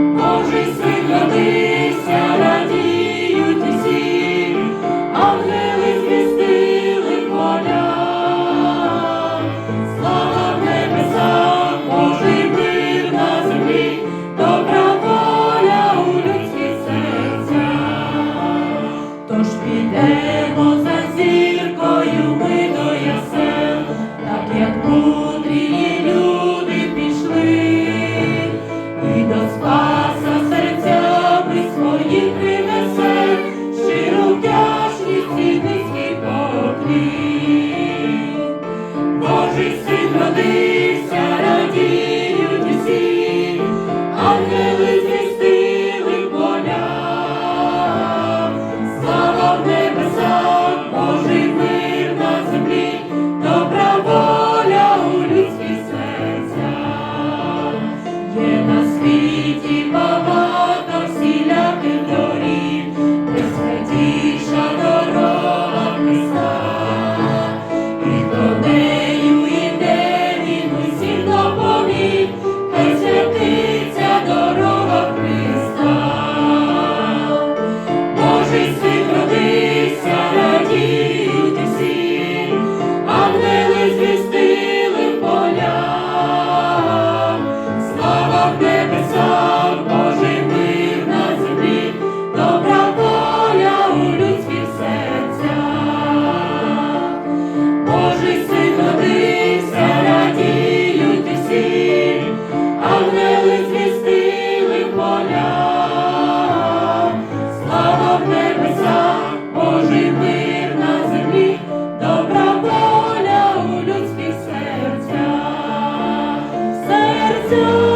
Божий син родився, радіють усі, ангели звістили поля, слава в Божий мир на землі, добра воля у людських серцях, тож підемо. do